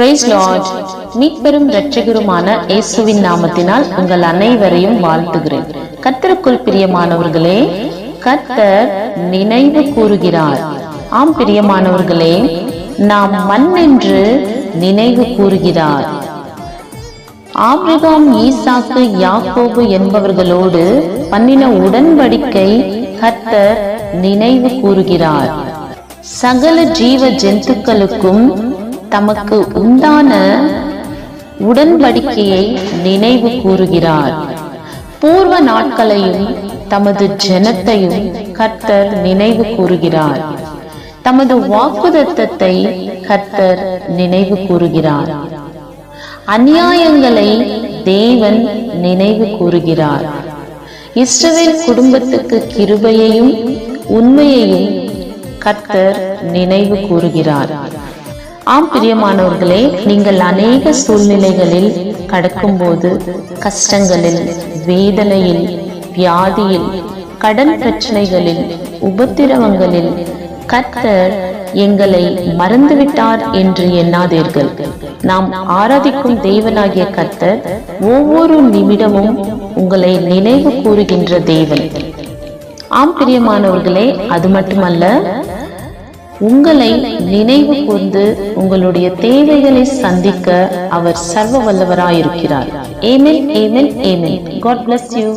Price Lord மீட்பெரும் இரட்சகருமான இயேசுவின் நாமத்தினால் உங்கள் அனைவரையும் வாழ்த்துகிறேன். கர்த்தருக்குள் பிரியமானவர்களே கர்த்தர் நினைவு கூறுகிறார். ஆம் பிரியமானவர்களே நாம் மண் என்று நினைவு கூறுகிறார். ஆபிரகாம் ஈசாக்கு யாக்கோபு என்பவர்களோடு பண்ணின உடன்படிக்கை கர்த்தர் நினைவு கூறுகிறார். சகல ஜீவ ஜந்துக்களுக்கும் தமக்கு உண்டான உடன்படிக்கையை நினைவு கூறுகிறார். பூர்வ நாட்களையும் தமது ஜனத்தையும் கர்த்தர் நினைவு கூறுகிறார். தமது வாக்குதத்தத்தை கர்த்தர் நினைவு கூறுகிறார். அநியாயங்களை தேவன் நினைவு கூறுகிறார். இஸ்ரவேல் குடும்பத்துக்கு கிருபையையும் உண்மையையும் கர்த்தர் நினைவு கூறுகிறார். ஆம் பிரியமானவர்களே நீங்கள் அநேக சூழ்நிலைகளில் கடக்கும்போது கஷ்டங்களில் வேதனையில் வியாதியில் கடன் பிரச்சனைகளில் உபத்திரவங்களில் கர்த்தர் எங்களை மறந்துவிட்டார் என்று எண்ணாதீர்கள். நாம் ஆராதிக்கும் தேவனாகிய கர்த்தர் ஒவ்வொரு நிமிடமும் உங்களை நினைவு கூறுகின்ற தேவன். ஆம் பிரியமானவர்களே அது மட்டுமல்ல உங்களை நினைவு கொண்டு உங்களுடைய தேவைகளை சந்திக்க அவர் சர்வ வல்லவராயிருக்கிறார். Amen amen amen God bless you